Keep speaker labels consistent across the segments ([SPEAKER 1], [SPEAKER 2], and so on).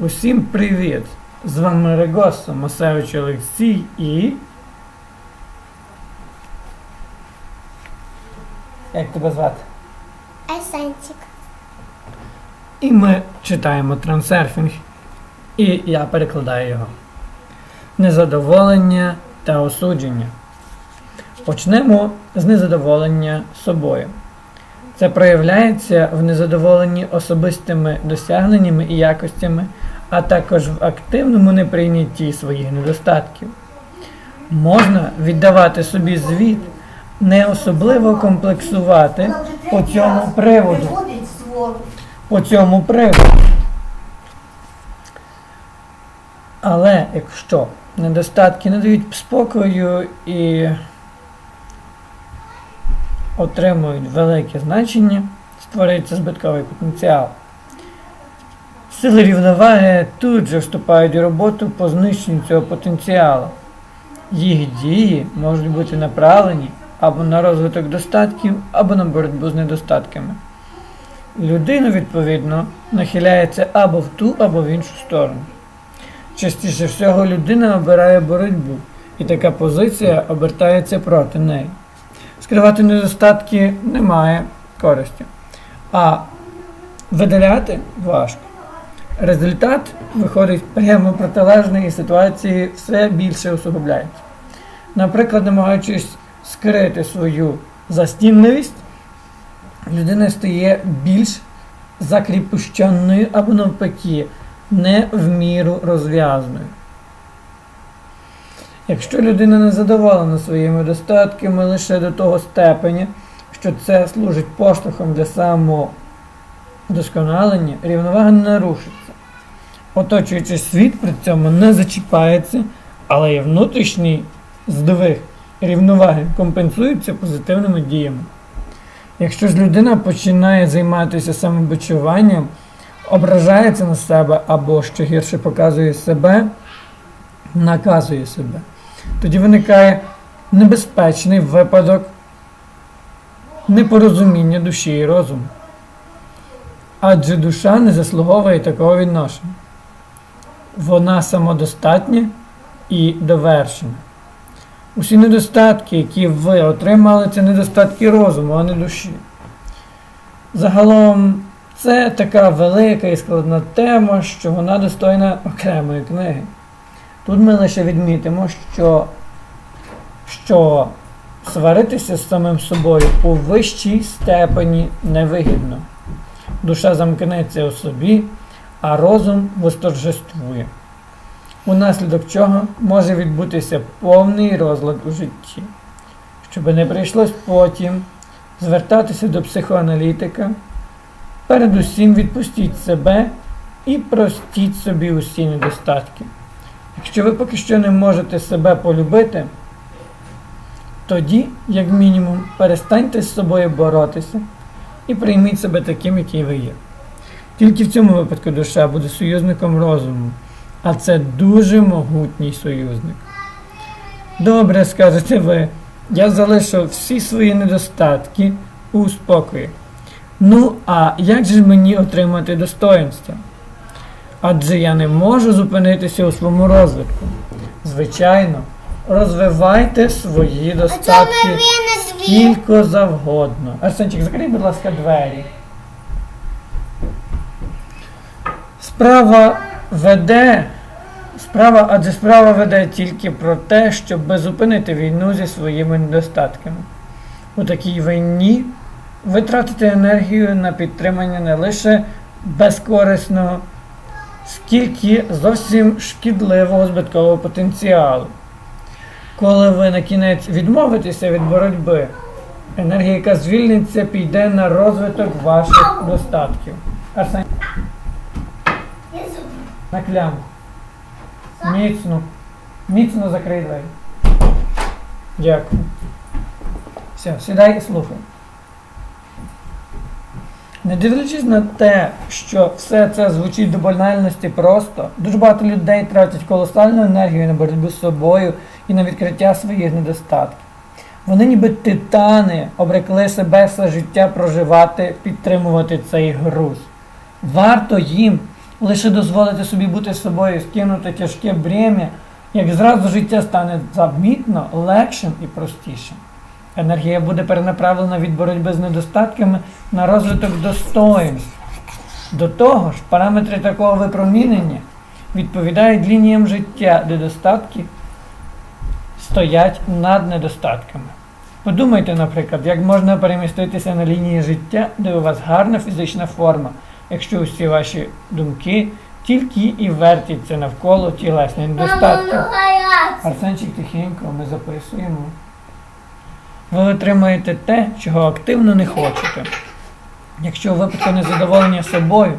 [SPEAKER 1] Усім привіт! З вами Регосо Масевич Олексій і. Як тебе звати?
[SPEAKER 2] Есенчик.
[SPEAKER 1] І ми читаємо трансерфінг. І я перекладаю його. Незадоволення та осудження. Почнемо з незадоволення собою. Це проявляється в незадоволенні особистими досягненнями і якостями, а також в активному неприйнятті своїх недостатків. Можна віддавати собі звіт, не особливо комплексувати по цьому приводу по цьому приводу. Але якщо недостатки не дають спокою і отримують велике значення, створюється збитковий потенціал. Сили рівноваги тут же вступають у роботу по знищенню цього потенціалу. Їх дії можуть бути направлені або на розвиток достатків, або на боротьбу з недостатками. Людина, відповідно, нахиляється або в ту, або в іншу сторону. Частіше всього людина обирає боротьбу, і така позиція обертається проти неї. Скривати недостатки немає користі, а видаляти важко. Результат виходить прямо протилежний і ситуації все більше усугубляється. Наприклад, намагаючись скрити свою застінливість, людина стає більш закріпущеною або навпаки, не в міру розв'язною. Якщо людина не задоволена своїми достатками лише до того степеня, що це служить поштовхом для самовдосконалення, рівновага не нарушиться. Оточуючий світ при цьому не зачіпається, але і внутрішній здвиг рівноваги компенсується позитивними діями. Якщо ж людина починає займатися самобичуванням, ображається на себе або що гірше показує себе, наказує себе, тоді виникає небезпечний випадок непорозуміння душі і розуму. Адже душа не заслуговує такого відношення. Вона самодостатня і довершена. Усі недостатки, які ви отримали, це недостатки розуму, а не душі. Загалом, це така велика і складна тема, що вона достойна окремої книги. Тут ми лише відмітимо, що, що сваритися з самим собою у вищій степені невигідно. Душа замкнеться у собі, а розум восторжествує унаслідок чого може відбутися повний розлад у житті. Щоб не прийшлось потім звертатися до психоаналітика, передусім відпустіть себе і простіть собі усі недостатки. Якщо ви поки що не можете себе полюбити, тоді, як мінімум, перестаньте з собою боротися і прийміть себе таким, який ви є. Тільки в цьому випадку душа буде союзником розуму. А це дуже могутній союзник. Добре, скажете ви, я залишу всі свої недостатки у спокої. Ну, а як же мені отримати достоинство? Адже я не можу зупинитися у своєму розвитку. Звичайно, розвивайте свої достатки скільки завгодно. Арсенчик, закрий, будь ласка, двері. Справа веде. Справа, адже справа веде тільки про те, щоб зупинити війну зі своїми недостатками. У такій війні ви тратите енергію на підтримання не лише безкорисного, скільки зовсім шкідливого збиткового потенціалу. Коли ви на кінець відмовитеся від боротьби, енергія, яка звільниться, піде на розвиток ваших достатків. Арсен, на. Міцно. Міцно закрий двері. Дякую. Все, сідай і слухай. Не дивлячись на те, що все це звучить до банальності просто, дуже багато людей тратять колосальну енергію на боротьбу з собою і на відкриття своїх недостатків. Вони ніби титани обрекли себе все життя проживати, підтримувати цей груз. Варто їм лише дозволите собі бути собою, скинути тяжке брем'я, як зразу життя стане замітно легшим і простішим. Енергія буде перенаправлена від боротьби з недостатками на розвиток достоїнств. До того ж, параметри такого випромінення відповідають лініям життя, де достатки стоять над недостатками. Подумайте, наприклад, як можна переміститися на лінії життя, де у вас гарна фізична форма, якщо усі ваші думки тільки і вертяться навколо тілесних недостатків.
[SPEAKER 2] ну.
[SPEAKER 1] Арсенчик тихенько, ми записуємо. Ви отримаєте те, чого активно не хочете. Якщо у випадку незадоволення собою,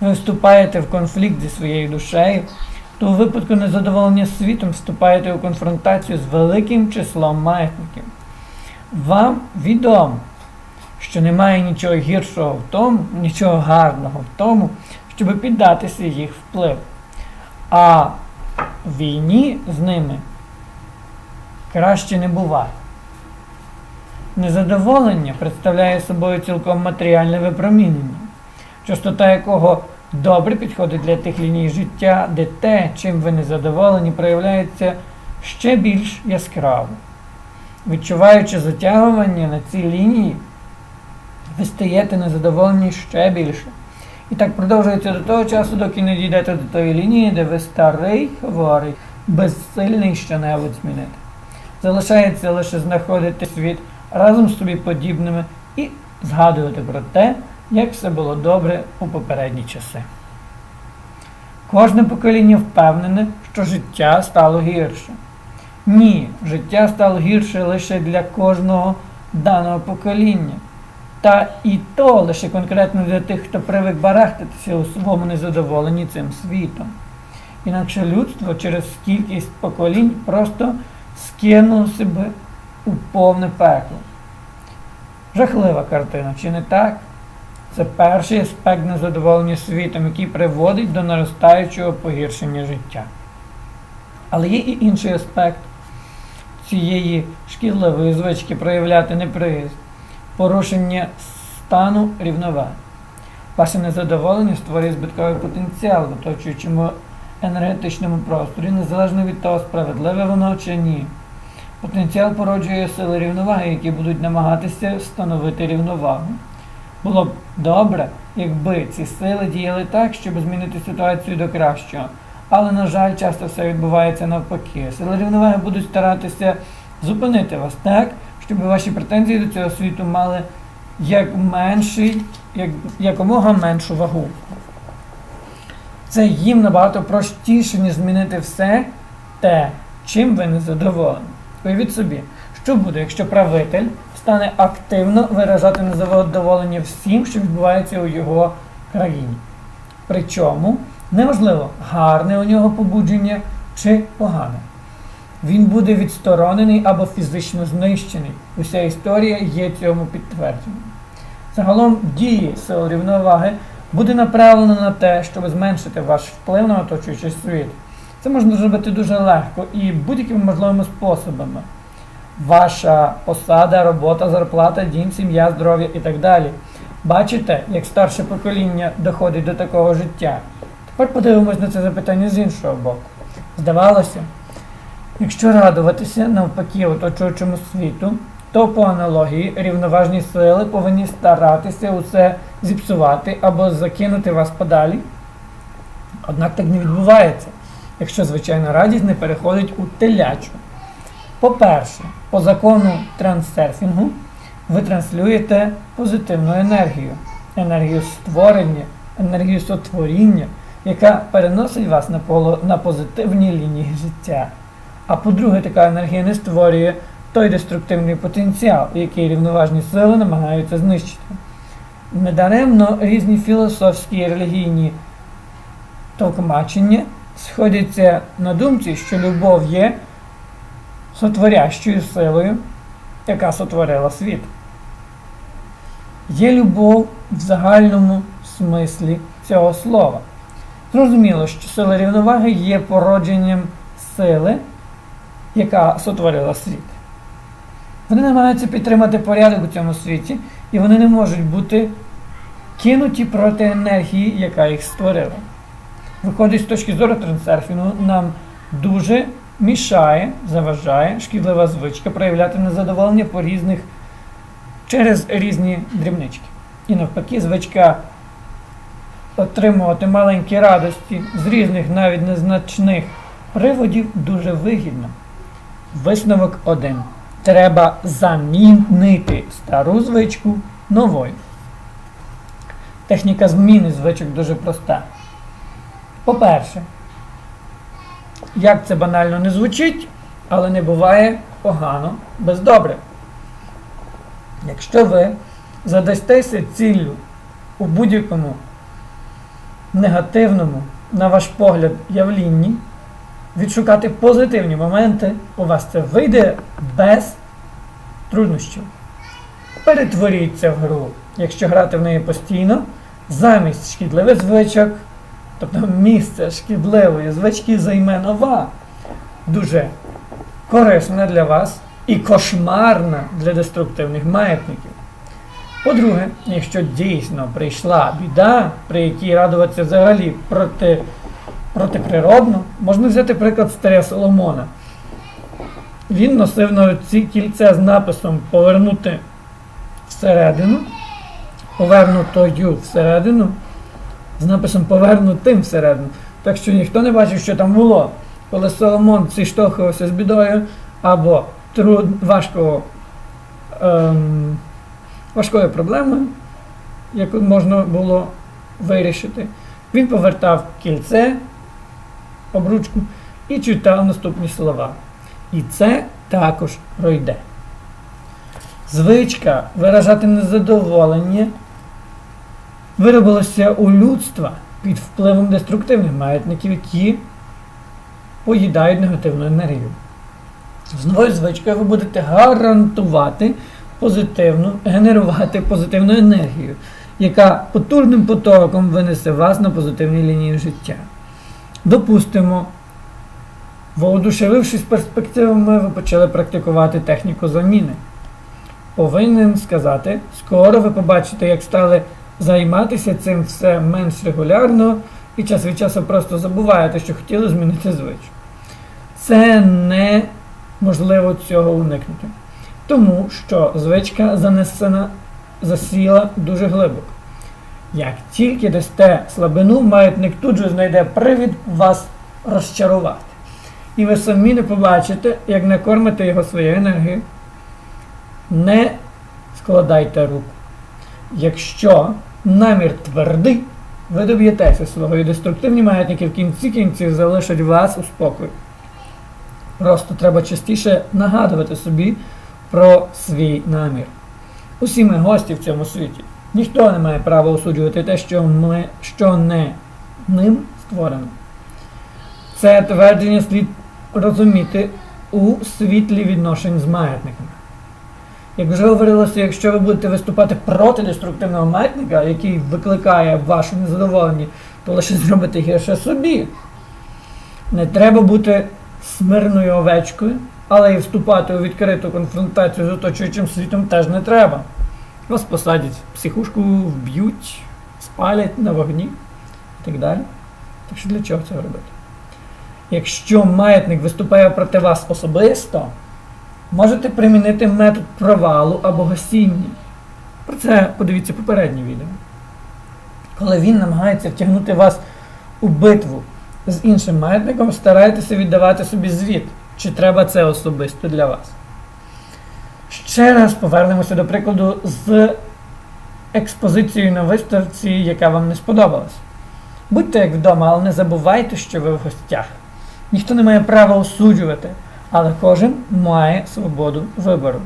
[SPEAKER 1] ви вступаєте в конфлікт зі своєю душею, то у випадку незадоволення світом вступаєте у конфронтацію з великим числом маятників. Вам відомо, що немає нічого гіршого в тому, нічого гарного в тому, щоб піддатися їх впливу. А в війні з ними краще не буває. Незадоволення представляє собою цілком матеріальне випромінення, частота якого добре підходить для тих ліній життя, де те, чим ви незадоволені, проявляється ще більш яскраво. Відчуваючи затягування на ці лінії, ви стаєте незадоволені ще більше. І так продовжується до того часу, доки не дійдете до тої лінії, де ви старий, хворий, безсильний що-небудь змінити. Залишається лише знаходити світ разом з собі подібними і згадувати про те, як все було добре у попередні часи. Кожне покоління впевнене, що життя стало гірше. Ні, життя стало гірше лише для кожного даного покоління. Та і то лише конкретно для тих, хто привик барахтатися у своєму незадоволенні цим світом. Інакше людство через кількість поколінь просто скинуло себе у повне пекло. Жахлива картина, чи не так? Це перший аспект незадоволення світом, який приводить до наростаючого погіршення життя. Але є і інший аспект цієї шкідливої звички проявляти неприязнь, порушення стану рівноваги. Ваше незадоволення створює збитковий потенціал в оточуючому енергетичному просторі, незалежно від того, справедливе воно чи ні. Потенціал породжує сили рівноваги, які будуть намагатися встановити рівновагу. Було б добре, якби ці сили діяли так, щоб змінити ситуацію до кращого. Але, на жаль, часто все відбувається навпаки. Сили рівноваги будуть старатися зупинити вас так, щоб ваші претензії до цього світу мали як менший, як, якомога меншу вагу. Це їм набагато простіше, ніж змінити все те, чим ви не задоволені. Уявіть собі, що буде, якщо правитель стане активно виражати незадоволення всім, що відбувається у його країні. Причому неважливо, гарне у нього побудження чи погане. Він буде відсторонений або фізично знищений. Уся історія є цьому підтвердженням. Загалом дії сил рівноваги буде направлено на те, щоб зменшити ваш вплив на оточуючий світ. Це можна зробити дуже легко і будь-якими можливими способами. Ваша посада, робота, зарплата, дім, сім'я, здоров'я і так далі. Бачите, як старше покоління доходить до такого життя. Тепер подивимось на це запитання з іншого боку. Здавалося, якщо радуватися навпаки оточуючому світу, то по аналогії рівноважні сили повинні старатися усе зіпсувати або закинути вас подалі. Однак так не відбувається, якщо звичайна радість не переходить у телячу. По-перше, по закону трансерфінгу ви транслюєте позитивну енергію, енергію створення, енергію сотворіння, яка переносить вас на, поло, на позитивні лінії життя. А по-друге, така енергія не створює той деструктивний потенціал, який рівноважні сили намагаються знищити. Недаремно різні філософські і релігійні толкомачення сходяться на думці, що любов є сотворящою силою, яка сотворила світ. Є любов в загальному смислі цього слова. Зрозуміло, що сила рівноваги є породженням сили, яка сотворила світ. Вони намагаються підтримати порядок у цьому світі, і вони не можуть бути кинуті проти енергії, яка їх створила. Виходить з точки зору трансерфінгу, нам дуже мішає, заважає шкідлива звичка проявляти незадоволення по різних через різні дрібнички. І навпаки, звичка отримувати маленькі радості з різних навіть незначних приводів дуже вигідно. Висновок 1. Треба замінити стару звичку новою. Техніка зміни звичок дуже проста. По-перше, як це банально не звучить, але не буває погано без добре. Якщо ви задастеся ціллю у будь-якому негативному, на ваш погляд, явлінні, відшукати позитивні моменти, у вас це вийде без труднощів. Перетворіть це в гру, якщо грати в неї постійно, замість шкідливих звичок, тобто місце шкідливої звички займе нова, дуже корисна для вас і кошмарна для деструктивних маятників. По-друге, якщо дійсно прийшла біда, при якій радуватися взагалі проти, протиприродно, можна взяти приклад старя Соломона. Він носив на руці кільце з написом Повернути всередину, повернутою всередину, з написом Повернутим всередину. Так що ніхто не бачив, що там було. Коли Соломон зіштовхувався з бідою або труд важкого. Ем, важкою проблемою, яку можна було вирішити. Він повертав кільце, обручку і читав наступні слова. І це також пройде. Звичка виражати незадоволення виробилася у людства під впливом деструктивних маятників, які поїдають негативну енергію. З новою звичкою ви будете гарантувати позитивну, генерувати позитивну енергію, яка потужним потоком винесе вас на позитивній лінії життя. Допустимо, воодушевившись перспективами, ви почали практикувати техніку заміни. Повинен сказати, скоро ви побачите, як стали займатися цим все менш регулярно і час від часу просто забуваєте, що хотіли змінити звичку. Це неможливо цього уникнути. Тому що звичка занесена, засіла дуже глибоко. Як тільки дасте слабину, маятник тут же знайде привід вас розчарувати. І ви самі не побачите, як накормите його своєю енергією. Не складайте руку. Якщо намір твердий, ви доб'єтеся свого і деструктивні маятники в кінці кінців залишать вас у спокої. Просто треба частіше нагадувати собі про свій намір. Усі ми гості в цьому світі. Ніхто не має права осуджувати те, що, ми, що не ним створено. Це твердження слід розуміти у світлі відношень з маятниками. Як вже говорилося, якщо ви будете виступати проти деструктивного маятника, який викликає ваше незадоволення, то лише зробите гірше собі. Не треба бути смирною овечкою, але і вступати у відкриту конфронтацію з оточуючим світом теж не треба. Вас посадять в психушку, вб'ють, спалять на вогні і так далі. Так що для чого це робити? Якщо маятник виступає проти вас особисто, можете примінити метод провалу або гасіння. Про це подивіться попереднє відео. Коли він намагається втягнути вас у битву з іншим маятником, старайтеся віддавати собі звіт, чи треба це особисто для вас. Ще раз повернемося до прикладу з експозицією на виставці, яка вам не сподобалась. Будьте як вдома, але не забувайте, що ви в гостях. Ніхто не має права осуджувати, але кожен має свободу вибору.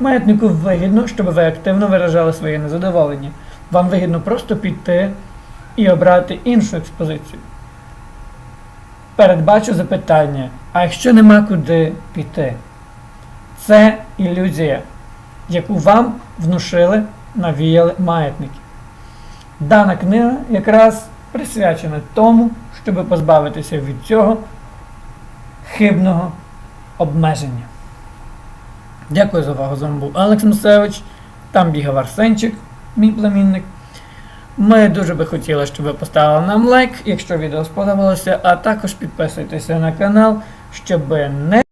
[SPEAKER 1] Маятнику вигідно, щоб ви активно виражали своє незадоволення. Вам вигідно просто піти і обрати іншу експозицію. Передбачу запитання, а якщо нема куди піти? Це ілюзія, яку вам внушили, навіяли маятники. Дана книга якраз присвячена тому, щоб позбавитися від цього хибного обмеження. Дякую за увагу. З вами був Алекс Мусевич. Там бігав Арсенчик, мій племінник. Ми дуже би хотіли, щоб ви поставили нам лайк, якщо відео сподобалося, а також підписуйтеся на канал, щоб не